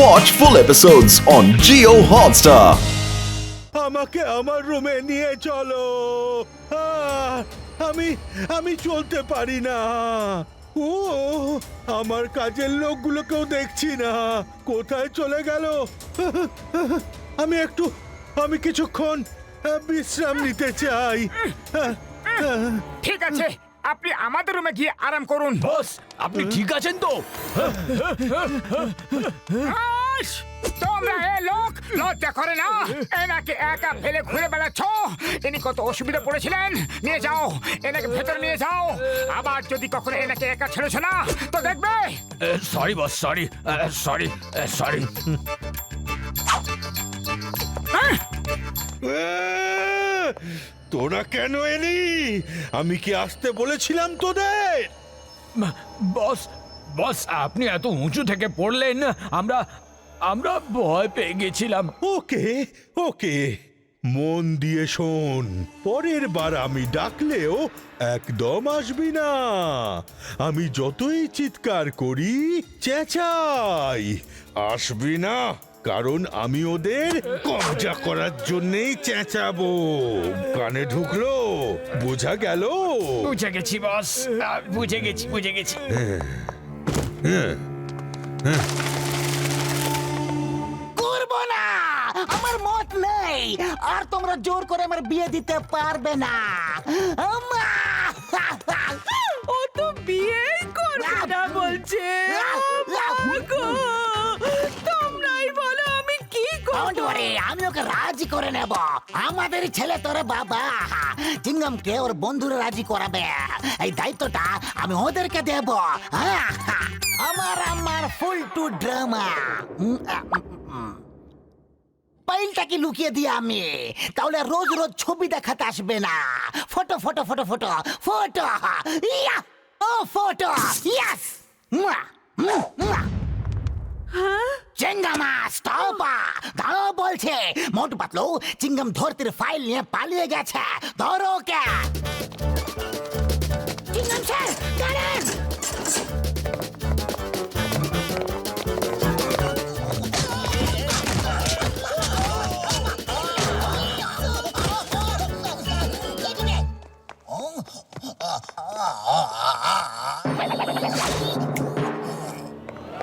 Watch full episodes on Geo Hotstar. আমাকে আমার রুমে নিয়ে চলো। আহ, আমি আমি চলতে পারি না। ও আমার কাজের লোকগুলোকেও দেখছি না। কোথায় চলে গেল? আমি একটু আমি কিছুক্ষণ আহ, বিশ্রাম নিতে চাই। আহ, আহ, ঠিক আছে আপনি আমাদের রুমে গিয়ে আরাম করুন। বস আপনি ঠিক আছেন তো? আস! তোমরা এ লোক লজ্জা করে না। এনাকে একা ফেলে ঘুরে বেড়াচ্ছ। ইনি কত অসুবিধা পড়েছিলেন। নিয়ে যাও এনাকে ভেতরে নিয়ে যাও। আবার যদি কখনো এনাকে একা ছেড়েছ না তো দেখবে। Sorry boss sorry sorry sorry আহ, তোরা কেন এলি? আমি কি আসতে বলেছিলাম তোদের? বস বস আপনি এত উঁচু থেকে পড়লেন আমরা আমরা ভয় পেয়ে গেছিলাম। ওকে ওকে মন দিয়ে শোন পরের বার আমি ডাকলেও একদম আসবি না। আমি যতই চিৎকার করি চেঁচাই আসবি না। কারণ আমি ওদের কবজা করার জন্যই চেঁচাবো। কানে ঢুকলো বোঝা গেল। বুঝে গেছি বস। আহ, বুঝে গেছি বুঝে গেছি। করব না! আমার মত নেই। আর তোমরা জোর করে আমার বিয়ে দিতে পারবে না। আম্মা! ও তো বিয়ে করবে না বলছে। ওকে রাজি করে নেব। আমাদের ছেলে তোর বাবা। চিঙ্গমকে ওর বন্ধুরা রাজি করাবে? এই দায়িত্বটা আমি ওদেরকে দেব। হ্যাঁ, আমার আমার ফুল টু ড্রামা। পাইলটাকে লুকিয়ে দিয়ে আমি? তাহলে রোজ রোজ ছবি দেখাতে আসবে না। Photo photo photo photo photo. Yeah! ও ফটো! ইয়েস! চিঙ্গামা স্টপ দাঁড়াও বলছে মোটু পাতলু চিঙ্গাম ধরতির ফাইল নিয়ে পালিয়ে গেছে ধরো ওকে চিঙ্গাম স্যার দাঁড়ান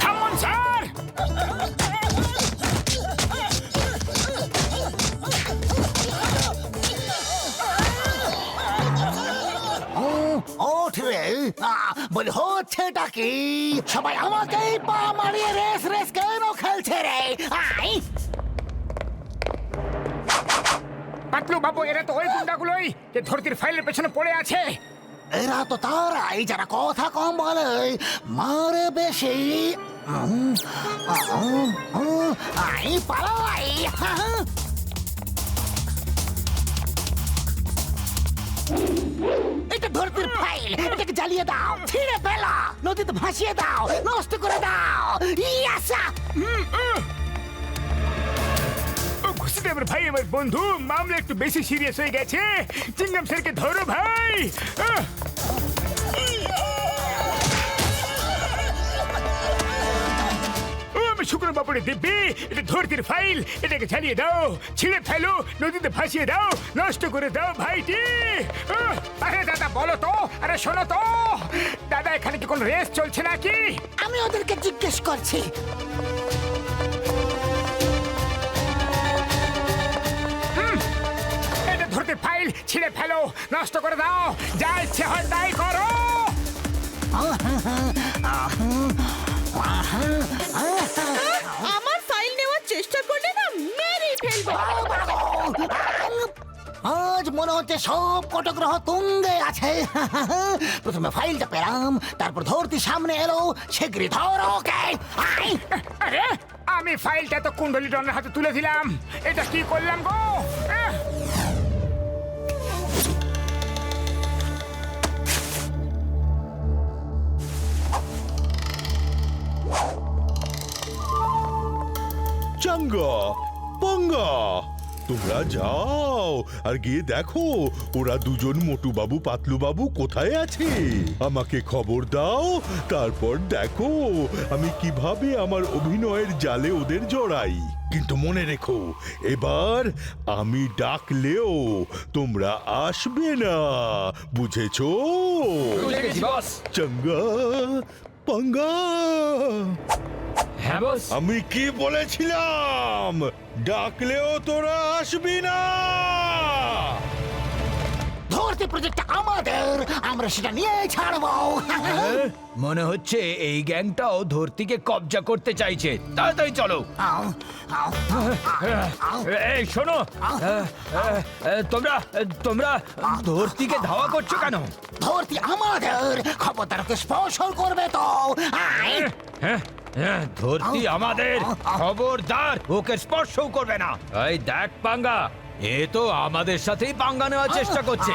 থামুন স্যার ওঠ বলি হচ্ছেটা কি? সবাই আমাকেই পা মারিয়ে রেস রেস কেন খেলছে রে? আই পাতলু বাবু এরা তো ওই গুন্ডাগুলোই যে ধরতির ফাইলের পেছনে পড়ে আছে। এরা তো তারাই যারা কথা কম বলে। মারে বেশি। আই পালাই! এটা ধরতির ফাইল। এটাকে জ্বালিয়ে দাও। ছিঁড়ে ফেলো। নদীতে ভাসিয়ে দাও। নষ্ট করে দাও। ইয়াসা! খুশিদেবের ভাই, আমার বন্ধু। মামলা একটু বেশি সিরিয়াস হয়ে গেছে। চিঙ্গাম স্যারকে ধরো ভাই। শুক্র বাবুরে দিব্যি এটা ধরতির ফাইল এটাকে ছাড়িয়ে দাও ছিঁড়ে ফেলো নদীতে ভাসিয়ে দাও নষ্ট করে দাও ভাইটি! আরে দাদা বলো তো আরে শোনো তো দাদা এখানে কি কোনো রেস চলছে নাকি? আমি ওদেরকে জিজ্ঞেস করছি। এটা ধরতে ফাইল ছিঁড়ে ফেলো নষ্ট করে দাও যা ইচ্ছে হয় তাই করো। আজ মনে হচ্ছে সব কটগ্রহ তুঙ্গে আছে। প্রথমে ফাইলটা পেলাম তারপর ধরতি সামনে এলো শিগগিরই ধরো ওকে। আরে আমি ফাইলটা তো কুণ্ডলি ডনের হাতে তুলে দিলাম এটা কি করলাম গো? আহ! চাঙ্গা পঙ্গা। তোমরা যাও আর গিয়ে দেখো ওরা দুজন মোটু বাবু পাতলু বাবু কোথায় আছে? আমাকে খবর দাও তারপর দেখো আমি কীভাবে আমার অভিনয়ের জালে ওদের জড়াই। কিন্তু মনে রেখো এবার আমি ডাকলেও তোমরা আসবে না বুঝেছ? চঙ্গা পঙ্গা। হ্যাঁ বস। আমি কি বলেছিলাম? ডাকলেও তোরা আসবি না। ধরতে প্রজেক্ট আমাদের আমরা সেটা নিয়ে ছাড়বো। মনে হচ্ছে এই গ্যাংটাও ধরতিকে কবজা করতে চাইছে। তাড়াতাড়ি চলো। আও, আও, আও। এই শোনো। তোমরা তোমরা ধরতিকে ধাওয়া করছ কেন? ধরতি আমাদের খবরদারকে স্পর্শ করবে তো। আয়। হ্যাঁ, হ্যাঁ, ধরতি আমাদের। খবরদার ওকে স্পর্শও করবে না। এই দেখ পাঙ্গা এ তো আমাদের সাথেই পাঙ্গা নেওয়ার চেষ্টা করছে।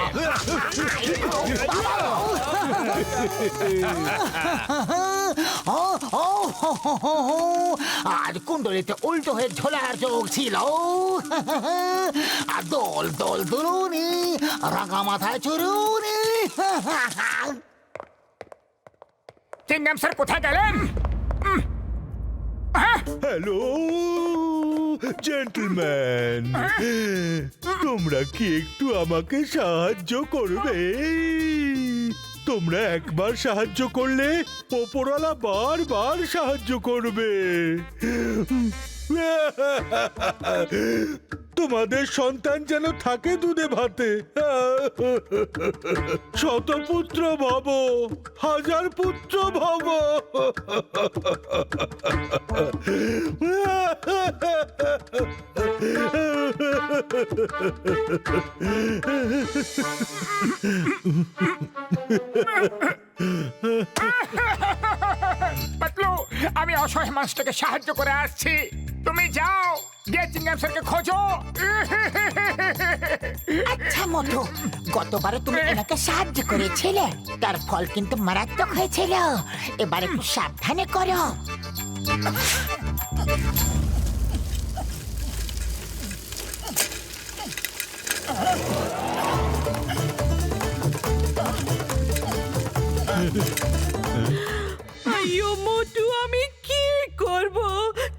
আজ কুণ্ডলিতে উল্টো হয়ে ঝোলার চোখ ছিল। আর দোল দোল দুলুনি রাঙা মাথায় চুরুনি। চিংগাম স্যার কোথায় গেলেন? হ্যালো জেন্টলম্যান তোমরা কি একটু আমাকে সাহায্য করবে? তোমরা একবার সাহায্য করলে ওপরওয়ালা বারবার সাহায্য করবে। তোমাদের সন্তান যেন থাকে দুধে ভাতে। শতপুত্র ভব হাজার পুত্র ভব। পাতলু, আমি অসহায় মানুষটাকে সাহায্য করে আসছি। তুমি যাও গিয়ে চিংগাম স্যারকে খোঁজো। আচ্ছা মধু গতবারে তুমি এনাকে সাহায্য করেছিলে। তার ফল কিন্তু মারাত্মক হয়েছিল। এবার একটু সাবধানে করো। আইয়ো মোটু আমি কি করব?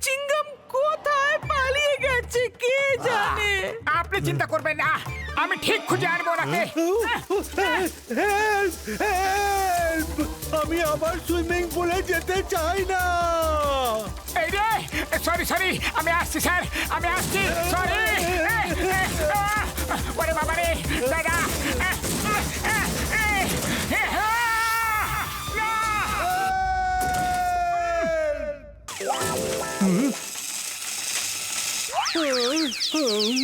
চিঙ্গাম কোথায় পালিয়ে গেছে কে জানে? আপনি চিন্তা করবেন না। আমি ঠিক খুঁজে আনব ওনাকে। আমি আবার সুইমিং পুলে যেতে চাই না। এই রে সরি সরি আমি আসছি স্যার আমি আসছি সরি ওরে বাবা রে দাদা Oh,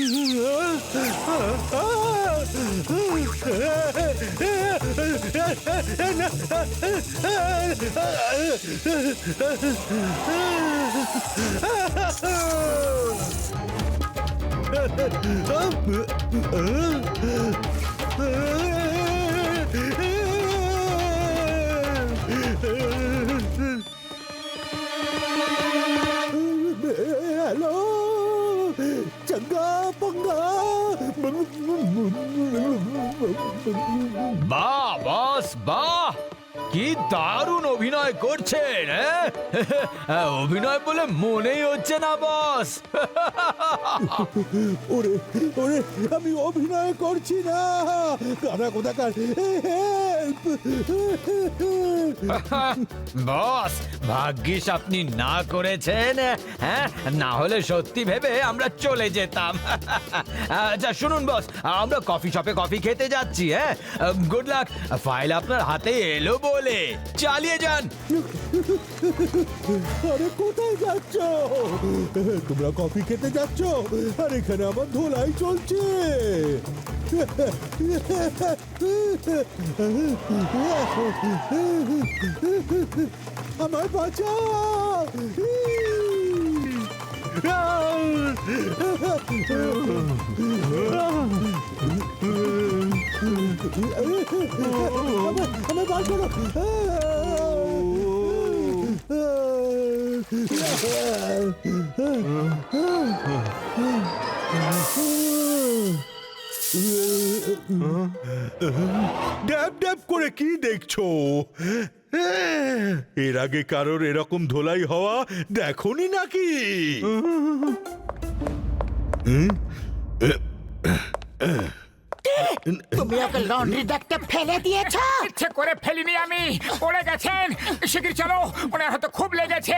বাহ বস বাহ কি দারুণ অভিনয় করছেন হ্যাঁ? অভিনয় বলে মনেই হচ্ছে না বস। ওরে ওরে আমি অভিনয় করছি না। কারা কোথাকার বস ভাগ্যিস আপনি না করেছেন হ্যাঁ? না হলে সত্যি ভেবে আমরা চলে যেতাম। আচ্ছা শুনুন বস আমরা কফি শপে কফি খেতে যাচ্ছি হ্যাঁ? গুড লাক ফাইল আপনার হাতে এলো বলে। চালিয়ে যান আরে কোথায় যাচ্ছ তোমরা কফি খেতে যাচ্ছ আর এখানে আমার ধোলাই চলছে আমার বাঁচা আমার বার করো ড্যাব ড্যাব করে কি দেখছ? এর আগে কারোর এরকম ধোলাই হওয়া দেখনি নাকি? তুমি লন্ড্রি ব্যাগটা ফেলে দিয়েছ ইচ্ছে করে ফেলিনি আমি পড়ে গেছেন শিগগির চলো ওনার হয়তো খুব লেগেছে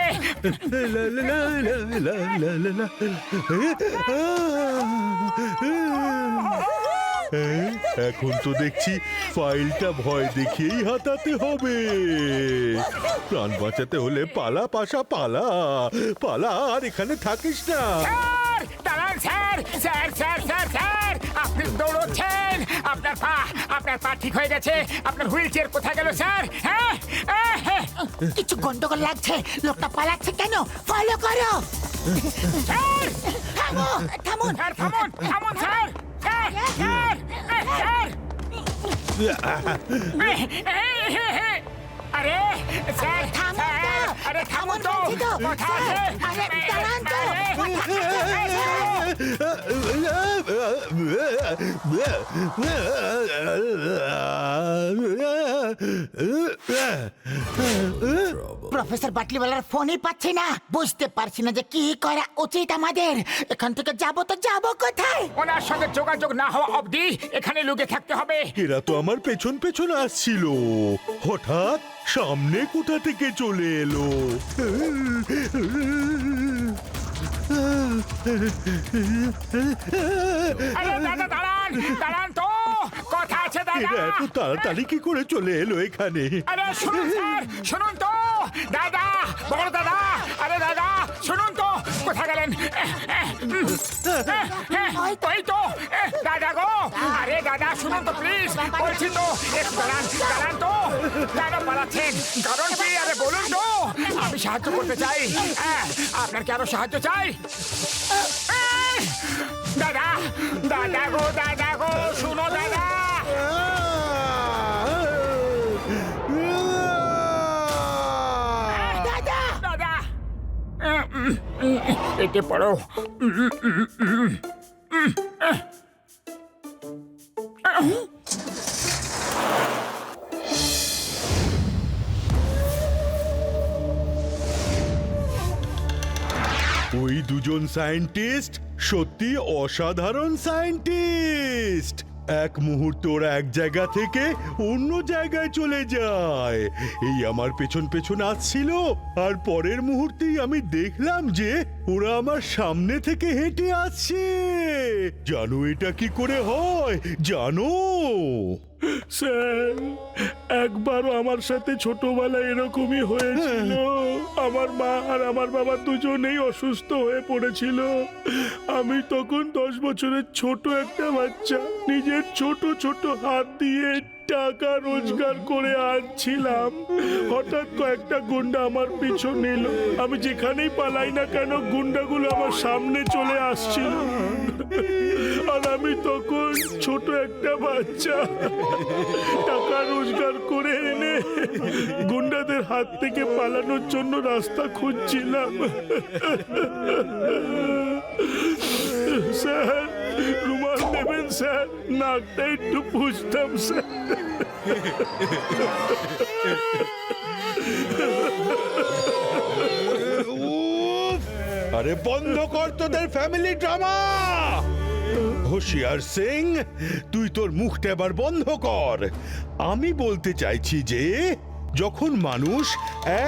হ্যাঁ, এখন তো দেখছি ফাইলটা ভয় দেখিয়েই হাতাতে হবে। প্রাণ বাঁচাতে হলে পালা পাশা পালা পালা আর এখানে থাকিস না। স্যার দাঁড়ান sir sir sir sir sir আপনি দৌড়চ্ছেন। আপনার পা আপনার পা ঠিক হয়ে গেছে। আপনার হুইল চেয়ার কোথায় গেল স্যার? হ্যাঁ আহ, হ্যাঁ। কিছু গন্ডগোল লাগছে। লোকটা পালাচ্ছে কেন? ফলো করো। স্যার থামো থামুন স্যার থামুন থামুন স্যার স্যার স্যার স্যার। अरे सर তো। কথা আছে দাঁড়ান তো। প্রফেসর বাটলিওয়ালার ফোনই পাচ্ছি না বুঝতে পারছি না যে কি করা উচিত আমাদের এখান থেকে যাব তো যাব কোথায় ওনার সঙ্গে যোগাযোগ না হওয়া অবধি এখানে লুকে থাকতে হবে এরা তো আমার পেছন পেছন আসছিল হঠাৎ সামনে কোথা থেকে চলে এলো? আরে দাদা দাঁড়ান দাঁড়ান তো। কথা আছে দাদা। এরা এত তাড়াতাড়ি কি করে চলে এলো এখানে? আরে শুনুন স্যার শুনুন তো। দাদা বড় দাদা আরে দাদা শুনুন তো। কোথায় গেলেন? ওই তো দাদা গো দাদা শুনুন তো প্লিজ বলছি তো একটু দাঁড়ান দাঁড়ান তো। দাদা পালাচ্ছেন। কারণ কি? আরে বলুন তো আমি সাহায্য করতে চাই। হ্যাঁ আপনার কি আরও সাহায্য চাই? দাদা দাদা গো দাদা গো শুনো দাদা। দাদা! দাদা এতে পড়ো ওই দুজন সায়েন্টিস্ট সত্যি অসাধারণ সায়েন্টিস্ট। এক মুহূর্তে ওরা এক জায়গা থেকে অন্য জায়গায় চলে যায়। এই আমার পেছন পেছন আসছিল, আর পরের মুহূর্তেই আমি দেখলাম যে ওরা আমার সামনে থেকে হেঁটে আসছে। জানো এটা কি করে হয়? জানো? স্যার, একবারও আমার সাথে ছোটবেলায় এরকমই হয়েছিল। আমার মা আর আমার বাবা দুজনেই অসুস্থ হয়ে পড়েছিল। আমি তখন দশ বছরের ছোট একটা বাচ্চা, নিজের ছোট ছোট হাত দিয়ে টাকা রোজগার করে আনছিলাম। হঠাৎ কয়েকটা গুন্ডা আমার পিছু নিল। আমি যেখানেই পালাই না কেন গুন্ডাগুলো আমার সামনে চলে আসছিল। আর আমি তখন ছোট একটা বাচ্চা। টাকা রোজগার করে এনে গুন্ডাদের হাত থেকে পালানোর জন্য রাস্তা খুঁজছিলাম। স্যার দেবেন স্যার, নাকটা একটু পুষতাম, স্যার! আরে বন্ধ কর তোদের ফ্যামিলি ড্রামা হোশিয়ার সিং, তুই তোর মুখটা এবার বন্ধ কর। আমি বলতে চাইছি যে, যখন মানুষ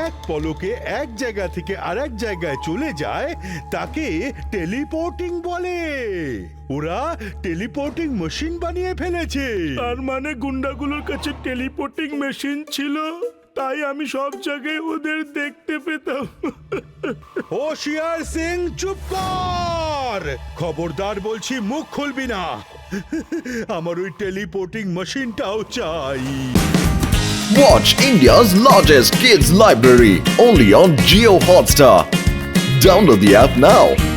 এক পলকে এক জায়গা থেকে আরেক জায়গায় চলে যায়, তাকে টেলিপোর্টিং বলে। ওরা টেলিপোর্টিং মেশিন বানিয়ে ফেলেছে। তার মানে গুন্ডাগুলোর কাছে টেলিপোর্টিং মেশিন ছিল তাই আমি সব জায়গায় ওদের দেখতে পেতাম। হোশিয়ার সিং চুপ কর! খবরদার বলছি মুখ খুলবি না। আমার ওই টেলিপোর্টিং মেশিনটাও চাই। Watch India's largest kids library only on Geo Hotstar. Download the app now.